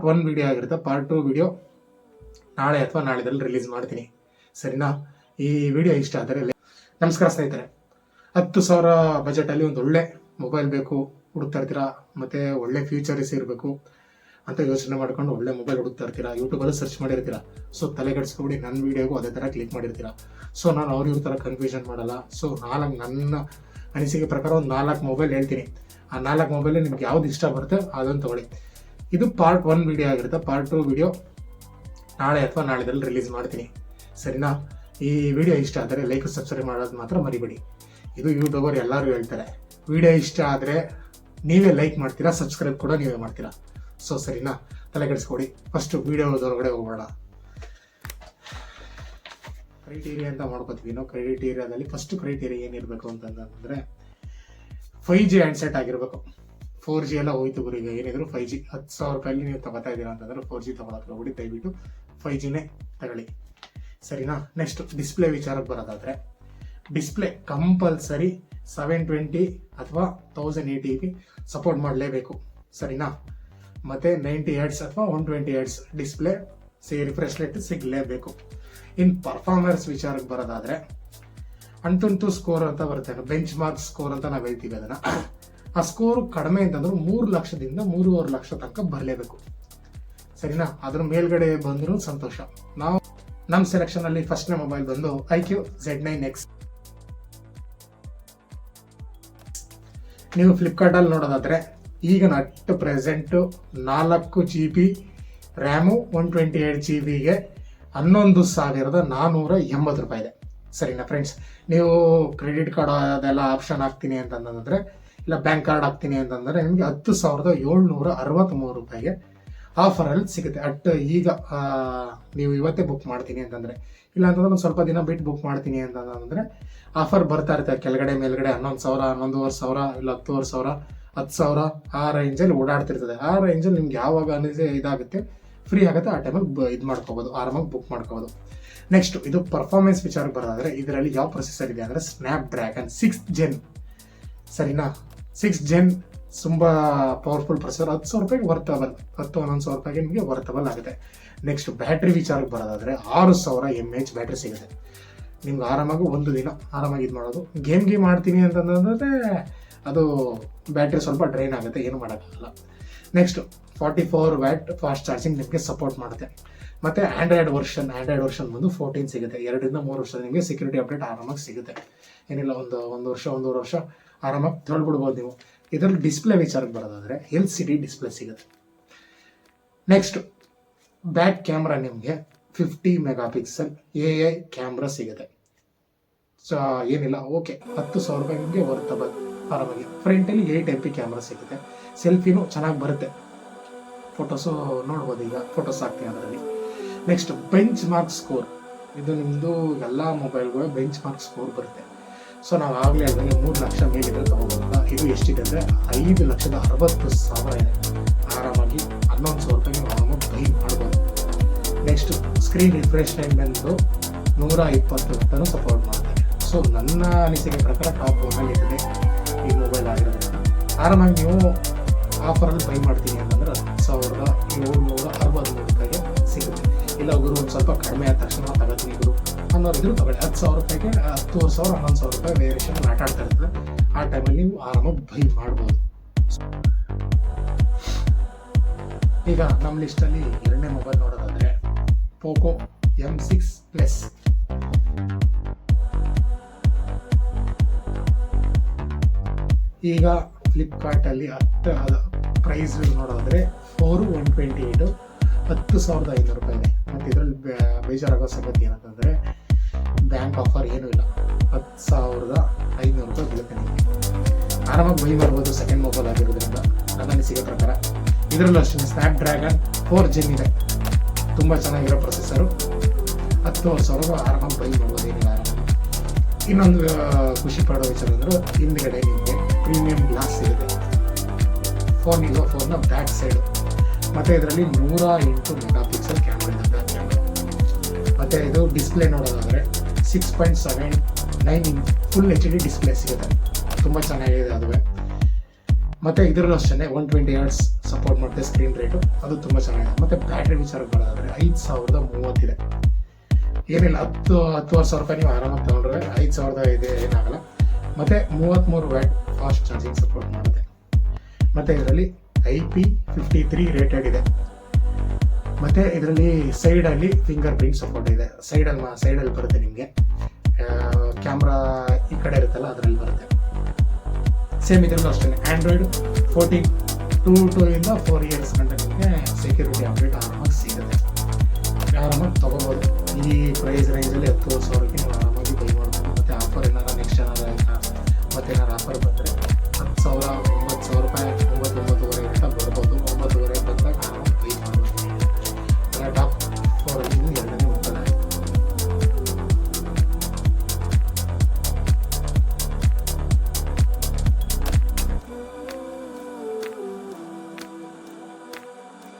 Part one video ಆಗಿರುತ್ತೆ. Part two video ನಾಳೆ ಅಥವಾ ನಾಳೆದಲ್ಲಿ ರಿಲೀಸ್ ಮಾಡ್ತೀನಿ. ಸರಿನಾ? ಈ ವಿಡಿಯೋ ಇಷ್ಟ ಆದರೆ ನಮಸ್ಕಾರ ಸ್ನೇಹಿತರೆ. ಹತ್ತು ಸಾವಿರ ಬಜೆಟಲ್ಲಿ ಒಂದು ಒಳ್ಳೆ ಮೊಬೈಲ್ ಬೇಕು, ಹುಡುಕ್ತಾ ಇರ್ತೀರಾ? ಮತ್ತು ಒಳ್ಳೆ ಫ್ಯೂಚರ್ಸ್ ಇರಬೇಕು ಅಂತ ಯೋಚನೆ ಮಾಡ್ಕೊಂಡು ಒಳ್ಳೆ ಮೊಬೈಲ್ ಹುಡುಕ್ತಾ ಇರ್ತೀರಾ? ಯೂಟ್ಯೂಬಲ್ಲಿ ಸರ್ಚ್ ಮಾಡಿರ್ತೀರಾ? ಸೊ ತಲೆ ಕೆಡಿಸ್ಕೊಬಿಡಿ. ನನ್ನ ವಿಡಿಯೋಗೂ ಅದೇ ಥರ ಕ್ಲಿಕ್ ಮಾಡಿರ್ತೀರಾ? ಸೊ ನಾನು ಅವ್ರ ಇವ್ರ ಥರ ಕನ್ಫ್ಯೂಷನ್ ಮಾಡಲ್ಲ. ಸೊ ನಾಲ್ಕು ನನ್ನ ಅನಿಸಿಕೆ ಪ್ರಕಾರ ಒಂದು ನಾಲ್ಕು ಮೊಬೈಲ್ ಹೇಳ್ತೀನಿ. ಆ ನಾಲ್ಕು ಮೊಬೈಲ್ ನಿಮ್ಗೆ ಯಾವ್ದು ಇಷ್ಟ ಬರುತ್ತೆ ಅದನ್ನು ತಗೊಳ್ಳಿ. ಇದು ಪಾರ್ಟ್ ಒನ್ ವಿಡಿಯೋ ಆಗಿರುತ್ತೆ. ಪಾರ್ಟ್ ಟು ವಿಡಿಯೋ ನಾಳೆ ಅಥವಾ ನಾಳೆದಲ್ಲಿ ರಿಲೀಸ್ ಮಾಡ್ತೀನಿ. ಸರಿನಾ? ಈ ವಿಡಿಯೋ ಇಷ್ಟ ಆದರೆ ಲೈಕ್ ಸಬ್ಸ್ಕ್ರೈಬ್ ಮಾಡೋದು ಮಾತ್ರ ಮರಿಬೇಡಿ. ಇದು ಯೂಟ್ಯೂಬರ್ ಎಲ್ಲರೂ ಹೇಳ್ತಾರೆ. ವಿಡಿಯೋ ಇಷ್ಟ ಆದರೆ ನೀವೇ ಲೈಕ್ ಮಾಡ್ತೀರಾ ಸಬ್ಸ್ಕ್ರೈಬ್ ಕೂಡ ನೀವೇ ಮಾಡ್ತೀರಾ? ಸೊ ಸರಿನಾ? ತಲೆ ಕೆಡಿಸ್ಕೊಡಿ. ಫಸ್ಟ್ ವಿಡಿಯೋದೊಳಗಡೆ ಹೋಗೋಣ ಕ್ರೈಟೀರಿಯಾ ಅಂತ ಮಾಡ್ಕೋತೀವಿ. ನಾವು ಕ್ರೈಟೀರಿಯಾದಲ್ಲಿ ಫಸ್ಟ್ ಕ್ರೈಟೀರಿಯಾ ಏನಿರಬೇಕು ಅಂತಂದ್ರೆ ಫೈವ್ ಜಿ ಹ್ಯಾಂಡ್ಸೆಟ್ ಆಗಿರಬೇಕು. ಫೋರ್ ಜಿ ಎಲ್ಲ ಹೋಯ್ತು ಗುರು ಈಗ. ಏನಿದ್ರು ಫೈವ್ ಜಿ ಹತ್ತು ಸಾವಿರ ರೂಪಾಯಲ್ಲಿ ನೀವು ತಗೋತಾ ಇದ್ದೀರಾ ಅಂತಂದ್ರೆ ಫೋರ್ ಜಿ ತಗೊಳಕ್ಕೆ ಹೋಗ್ಬಿಡಿ ದಯವಿಟ್ಟು ಫೈವ್ ಜಿನೇ ತಗೊಳ್ಳಿ. ಸರಿನಾ? ನೆಕ್ಸ್ಟ್ ಡಿಸ್ಪ್ಲೇ ವಿಚಾರಕ್ಕೆ ಬರೋದಾದ್ರೆ ಡಿಸ್ಪ್ಲೇ ಕಂಪಲ್ಸರಿ ಸೆವೆನ್ ಟ್ವೆಂಟಿ ಅಥವಾ ತೌಸಂಡ್ ಏಯ್ಟಿ ಬಿ ಸಪೋರ್ಟ್ ಮಾಡಲೇಬೇಕು. ಸರಿನಾ? ಮತ್ತೆ ನೈಂಟಿ ಏಡ್ಸ್ ಅಥವಾ ಒನ್ ಟ್ವೆಂಟಿ ಏಡ್ಸ್ ಡಿಸ್ಪ್ಲೇ ಸಿ ರಿಫ್ರೆಶ್ ರೇಟ್ ಸಿಗಲೇಬೇಕು. ಇನ್ ಪರ್ಫಾರ್ಮೆನ್ಸ್ ವಿಚಾರಕ್ಕೆ ಬರೋದಾದ್ರೆ ಅಂಟುಂಟು ಸ್ಕೋರ್ ಅಂತ ಬರುತ್ತೆ. ಬೆಂಚ್ ಮಾರ್ಕ್ ಸ್ಕೋರ್ ಅಂತ ನಾವು ಹೇಳ್ತೀವಿ ಅದನ್ನ. ಆ ಸ್ಕೋರ್ ಕಡಿಮೆ ಅಂತಂದ್ರೆ ಮೂರು ಲಕ್ಷದಿಂದ ಮೂರುವರೆ ಲಕ್ಷ ತನಕ ಬರಲೇಬೇಕು. ಸರಿನಾ? ಅದ್ರ ಮೇಲ್ಗಡೆ ಬಂದರೂ ಸಂತೋಷ. ನಾವು ನಮ್ಮ ಸೆಲೆಕ್ಷನ್ ಅಲ್ಲಿ ಫಸ್ಟ್ನೇ ಮೊಬೈಲ್ ಬಂದು I Q Z nine X. ನೀವು ಫ್ಲಿಪ್ಕಾರ್ಟ್ ಅಲ್ಲಿ ನೋಡೋದಾದ್ರೆ, ಈಗ ನಟ್ ಪ್ರೆಸೆಂಟ್ ನಾಲ್ಕು G B RAM one twenty eight G ಬಿಗೆ ಹನ್ನೊಂದು ಸಾವಿರದ ನಾನ್ನೂರ ಎಂಬತ್ತು ರೂಪಾಯಿ ಇದೆ. ಸರಿನಾ ಫ್ರೆಂಡ್ಸ್ ನೀವು ಕ್ರೆಡಿಟ್ ಕಾರ್ಡ್ ಅದೆಲ್ಲ ಆಪ್ಷನ್ ಹಾಕ್ತೀನಿ ಅಂತಂದ್ರೆ ಇಲ್ಲ ಬ್ಯಾಂಕ್ ಕಾರ್ಡ್ ಹಾಕ್ತೀನಿ ಅಂತಂದ್ರೆ ನಿಮಗೆ ಹತ್ತು ಸಾವಿರದ ಏಳ್ನೂರ ಅರವತ್ತ್ಮೂರು ರೂಪಾಯಿಗೆ ಆಫರಲ್ಲಿ ಸಿಗುತ್ತೆ. ಅಟ್ ಈಗ ನೀವು ಇವತ್ತೇ ಬುಕ್ ಮಾಡ್ತೀನಿ ಅಂತಂದ್ರೆ, ಇಲ್ಲ ಅಂತಂದ್ರೆ ಒಂದು ಸ್ವಲ್ಪ ದಿನ ಬಿಟ್ಟು ಬುಕ್ ಮಾಡ್ತೀನಿ ಅಂತಂದ್ರೆ ಆಫರ್ ಬರ್ತಾ ಇರ್ತದೆ ಕೆಳಗಡೆ, ಮೇಲ್ಗಡೆ ಹನ್ನೊಂದು ಸಾವಿರ, ಹನ್ನೊಂದುವರೆ ಸಾವಿರ, ಇಲ್ಲ ಹತ್ತುವರೆ ಸಾವಿರ, ಹತ್ತು ಸಾವಿರ, ಆ ರೇಂಜಲ್ಲಿ ಓಡಾಡ್ತಿರ್ತದೆ. ಆ ರೇಂಜಲ್ಲಿ ನಿಮ್ಗೆ ಯಾವಾಗ ಅನಿಸಿ ಇದಾಗುತ್ತೆ ಫ್ರೀ ಆಗುತ್ತೆ, ಆ ಟೈಮಲ್ಲಿ ಇದು ಮಾಡ್ಕೋಬೋದು, ಆರಾಮಾಗಿ ಬುಕ್ ಮಾಡ್ಕೋಬೋದು. ನೆಕ್ಸ್ಟ್ ಇದು ಪರ್ಫಾರ್ಮೆನ್ಸ್ ವಿಚಾರಕ್ಕೆ ಬರೋದಾದರೆ, ಇದರಲ್ಲಿ ಯಾವ ಪ್ರೊಸೆಸರ್ ಇದೆ ಅಂದರೆ ಸ್ನ್ಯಾಪ್ ಡ್ರ್ಯಾಗನ್ ಸಿಕ್ಸ್ ಜೆನ್ ಸರಿನಾ? ಸಿಕ್ಸ್ ಜೆನ್ ತುಂಬ ಪವರ್ಫುಲ್ ಪ್ರೊಸೆಸರ್ ಹತ್ತು ಸಾವಿರ ರೂಪಾಯಿಗೆ ವರ್ತಬಲ್ ಹತ್ತು, ಹನ್ನೊಂದು ಸಾವಿರ ರೂಪಾಯಿಗೆ ನಿಮಗೆ ವರ್ತಬಲ್ ಆಗುತ್ತೆ. ನೆಕ್ಸ್ಟ್ ಬ್ಯಾಟ್ರಿ ವಿಚಾರಕ್ಕೆ ಬರೋದಾದ್ರೆ ಆರು ಸಾವಿರ ಎಂ ಎಚ್ ಬ್ಯಾಟ್ರಿ ಸಿಗುತ್ತೆ. ನಿಮ್ಗೆ ಆರಾಮಾಗಿ ಒಂದು ದಿನ ಆರಾಮಾಗಿ ಇದು ಮಾಡೋದು. ಗೇಮ್ ಗೇಮ್ ಆಡ್ತೀನಿ ಅಂತಂದ್ರೆ ಅದು ಬ್ಯಾಟ್ರಿ ಸ್ವಲ್ಪ ಡ್ರೈನ್ ಆಗುತ್ತೆ, ಏನು ಮಾಡೋಕ್ಕಾಗಲ್ಲ. Next forty four watt fast charging ನಿಮಗೆ ಸಪೋರ್ಟ್ ಮಾಡುತ್ತೆ. ಮತ್ತೆ ಆಂಡ್ರಾಯ್ಡ್ ವರ್ಷನ್ ಆಂಡ್ರಾಯ್ಡ್ ವರ್ಷನ್ ಬಂದು ಫೋರ್ಟೀನ್ ಸಿಗುತ್ತೆ. ಎರಡರಿಂದ ಮೂರು ವರ್ಷ ನಿಮಗೆ ಸೆಕ್ಯೂರಿಟಿ ಅಪ್ಡೇಟ್ ಆರಾಮಾಗಿ ಸಿಗುತ್ತೆ. ಏನಿಲ್ಲ, ಒಂದು ಒಂದು ವರ್ಷ, ಒಂದೂವರೆ ವರ್ಷ ಆರಾಮಾಗಿ ತೊಳ್ಬಿಡ್ಬೋದು ನೀವು. ಇದರಲ್ಲಿ ಡಿಸ್ಪ್ಲೇ ವಿಚಾರಕ್ಕೆ ಬರೋದಾದ್ರೆ ಎಲ್ ಸಿ ಡಿ ಡಿಸ್ಪ್ಲೇ ಸಿಗುತ್ತೆ. ನೆಕ್ಸ್ಟ್ ಬ್ಯಾಕ್ ಕ್ಯಾಮ್ರಾ ನಿಮಗೆ fifty mega pixel A I camera ಸಿಗುತ್ತೆ. ಸೊ ಏನಿಲ್ಲ ಓಕೆ ಹತ್ತು ಸಾವಿರ ರೂಪಾಯಿ ನಿಮಗೆ ವರ್ತಬಲ್ ಆರಾಮಾಗಿ. ಫ್ರಂಟಲ್ಲಿ ಏಯ್ಟ್ ಎಂ ಪಿ ಕ್ಯಾಮ್ರಾ ಸಿಗುತ್ತೆ. ಸೆಲ್ಫಿನೂ ಚೆನ್ನಾಗಿ ಬರುತ್ತೆ. ಫೋಟೋಸು ನೋಡ್ಬೋದು ಈಗ ಫೋಟೋಸ್ ಹಾಕ್ತೀನಿ ಅದರಲ್ಲಿ. ನೆಕ್ಸ್ಟ್ ಬೆಂಚ್ ಮಾರ್ಕ್ ಸ್ಕೋರ್ ಇದು ನಿಮ್ಮದು ಎಲ್ಲ ಮೊಬೈಲ್ಗೂ ಬೆಂಚ್ ಮಾರ್ಕ್ ಸ್ಕೋರ್ ಬರುತ್ತೆ. ಸೊ ನಾವು ಆಗಲೇ ಹೇಳಿದಂಗೆ ಮೂರು ಲಕ್ಷ ಮೇಲಿದ್ರೆ ತಗೋಬೋದಲ್ಲ ಇದು ಎಷ್ಟಿದೆ ಅಂದರೆ ಐದು ಲಕ್ಷದ ಅರವತ್ತು ಸಾವಿರ ಇದೆ. ಆರಾಮಾಗಿ ಹನ್ನೊಂದು ಸಾವಿರ ರೂಪಾಯಿಗೆ ನಾವು ಬೈ ಮಾಡ್ಬೋದು. ನೆಕ್ಸ್ಟ್ ಸ್ಕ್ರೀನ್ ರಿಫ್ರೆಶ್ ಟೈಮ್ ಬಂದು ನೂರ ಇಪ್ಪತ್ತು ಗಂಟೆನೂ ಸಪೋರ್ಟ್ ಮಾಡ್ತಾರೆ. ಸೊ ನನ್ನ ಅನಿಸಿಕೆ ಪ್ರಕಾರ ಟಾಪ್ ಒನ್ನಲ್ಲಿ ಇದೆ ಈ ಮೊಬೈಲ್ ಆಗಿರೋದ್ರಿಂದ. ಆರಾಮಾಗಿ ನೀವು ಆಫರಲ್ಲಿ ಬೈ ಮಾಡ್ತೀನಿ ಅಂತಂದ್ರೆ ಹತ್ತು ಸಾವಿರದ ಏಳ್ನೂರ ಅರವತ್ತ್ಮೂರು ರೂಪಾಯಿಗೆ ಸಿಗುತ್ತೆ. ಇಲ್ಲ, ಗುರು, ಒಂದು ಸ್ವಲ್ಪ ಕಡಿಮೆ ಆದ ತಕ್ಷಣ ತಗೋತೀನಿ ಗುರು. ಅನ್ನೋರಿದ್ರು ತಗೊಳ್ಳಿ ಹತ್ತು ಸಾವಿರ ರೂಪಾಯಿಗೆ ಹತ್ತುವರೆ ಸಾವಿರ, ಹನ್ನೊಂದು ಸಾವಿರ ರೂಪಾಯಿ ವೇರಿಯೇಷನ್ ಆಟ ಆಡ್ತಾ ಇರ್ತದೆ ಆ ಟೈಮಲ್ಲಿ ನೀವು ಆರಾಮಾಗಿ ಬೈ ಮಾಡ್ಬೋದು. ಈಗ ನಮ್ಮ ಲಿಸ್ಟಲ್ಲಿ ಎರಡನೇ ಮೊಬೈಲ್ ನೋಡೋದಾದ್ರೆ ಪೋಕೋ ಎಂ ಸಿಕ್ಸ್ ಪ್ಲಸ್ ಈಗ ಫ್ಲಿಪ್ಕಾರ್ಟಲ್ಲಿ ಹತ್ತು ಪ್ರೈಸ್ ನೋಡೋದಾದ್ರೆ ಫೋರು ಒನ್ ಟ್ವೆಂಟಿ ಏಯ್ಟು ಹತ್ತು ಸಾವಿರದ ಐನೂರು ರೂಪಾಯಿ ಇದೆ. ಮತ್ತು ಇದರಲ್ಲಿ ಬೇಜಾರಾಗೋ ಸಂಗತಿ ಏನಂತಂದರೆ ಬ್ಯಾಂಕ್ ಆಫರ್ ಏನೂ ಇಲ್ಲ. ಹತ್ತು ಸಾವಿರದ ಐನೂರು ರೂಪಾಯಿ ಬೀಳುತ್ತೆ ನಿಮಗೆ. ಆರಾಮಾಗಿ ಬೈ ಬರ್ಬೋದು ಸೆಕೆಂಡ್ ಮೊಬೈಲ್ ಆಗಿರೋದ್ರಿಂದ. ನನ್ನ ಅನಿಸಿಕೆ ಪ್ರಕಾರ. ಇದರಲ್ಲೂ ಅಷ್ಟೇ ಸ್ನ್ಯಾಪ್ ಡ್ರ್ಯಾಗನ್ ಫೋರ್ ಜೆನ್ ಇದೆ. ತುಂಬ ಚೆನ್ನಾಗಿರೋ ಪ್ರೊಸೆಸರು ಹತ್ತು ಸಾವಿರ ಆರಾಮಾಗಿ ಬೈ ಮಾಡ್ಬೋದು, ಏನಿಲ್ಲ. ಇನ್ನೊಂದು ಖುಷಿ ಪಡೋ ವಿಚಾರ ಅಂದರೆ, ಹಿಂದ್ಗಡೆ ನಿಮಗೆ ಪ್ರೀಮಿಯಂ ಗ್ಲಾಸ್ ಸಿಗುತ್ತೆ. ಫೋನ್ ಇರೋ ಫೋನ್ನ ಬ್ಯಾಕ್ ಸೈಡ್ ಮತ್ತು ಇದರಲ್ಲಿ ನೂರ ಎಂಟು ಮೆಗಾ ಪಿಕ್ಸೆಲ್ ಕ್ಯಾಮ್ರಾ ಇದೆ ಬ್ಯಾಕ್ ಕ್ಯಾಮ್ರಾ ಮತ್ತು ಇದು ಡಿಸ್ಪ್ಲೇ ನೋಡೋದಾದರೆ six point seven nine inch full H D display ಸಿಗುತ್ತೆ. ತುಂಬ ಚೆನ್ನಾಗಿದೆ ಅದುವೆ. ಮತ್ತು ಇದರಲ್ಲೂ ಅಷ್ಟೇ ಒನ್ ಟ್ವೆಂಟಿ ಇಯರ್ಸ್ ಸಪೋರ್ಟ್ ಮಾಡುತ್ತೆ ಸ್ಕ್ರೀನ್ ರೇಟು ಅದು ತುಂಬ ಚೆನ್ನಾಗಿದೆ. ಮತ್ತು ಬ್ಯಾಟ್ರಿ ವಿಚಾರಕ್ಕೆ ಬರೋದಾದ್ರೆ ಐದು ಸಾವಿರದ ಮೂವತ್ತಿದೆ. ಏನಿಲ್ಲ, ಹತ್ತು, ಹತ್ತುವರೆ ಸಾವಿರ ರೂಪಾಯಿ ನೀವು ಆರಾಮಾಗಿ ತೊಗೊಂಡ್ರೆ ಐದು ಸಾವಿರದ ಇದೆ ಏನಾಗಲ್ಲ. ಮತ್ತು ಮೂವತ್ತ್ಮೂರು ವ್ಯಾಟ್ ಫಾಸ್ಟ್ ಚಾರ್ಜಿಂಗ್ ಸಪೋರ್ಟ್ ಮಾಡುತ್ತೆ. ಮತ್ತು ಇದರಲ್ಲಿ I P fifty three rated ಇದೆ. ಮತ್ತೆ ಇದರಲ್ಲಿ ಸೈಡಲ್ಲಿ ಫಿಂಗರ್ ಪ್ರಿಂಟ್ ಸಪೋರ್ಟ್ ಇದೆ. ಸೈಡ್ ಸೈಡಲ್ಲಿ ಸೈಡಲ್ಲಿ ಬರುತ್ತೆ ನಿಮಗೆ. ಕ್ಯಾಮ್ರಾ ಈ ಕಡೆ ಇರುತ್ತಲ್ಲ, ಅದರಲ್ಲಿ ಬರುತ್ತೆ. ಸೇಮ್ ಇದ್ರಲ್ಲೂ ಅಷ್ಟೇ ಆಂಡ್ರಾಯ್ಡ್ ಫೋರ್ಟೀನ್ ಟೂ ಟೂ ಇಂದ ಫೋರ್ ಇಯರ್ಸ್ ಗಂಟೆ ನಿಮಗೆ ಸೆಕ್ಯೂರಿಟಿ ಅಪ್ಡೇಟ್ ಆರಾಮಾಗಿ ಸಿಗುತ್ತೆ. ಆರಾಮಾಗಿ ತೊಗೋಬೋದು ಈ ಪ್ರೈಸ್ ರೇಂಜಲ್ಲಿ ಹತ್ತು ಸಾವಿರಕ್ಕೆ ನೀವು ಆರಾಮಾಗಿ ಬೈ ಮಾಡ್ಬೋದು ಮತ್ತು ಆಫರ್ ಏನಾರ ನೆಕ್ಸ್ಟ್ ಏನಾರ ಮತ್ತೆ ಏನಾರ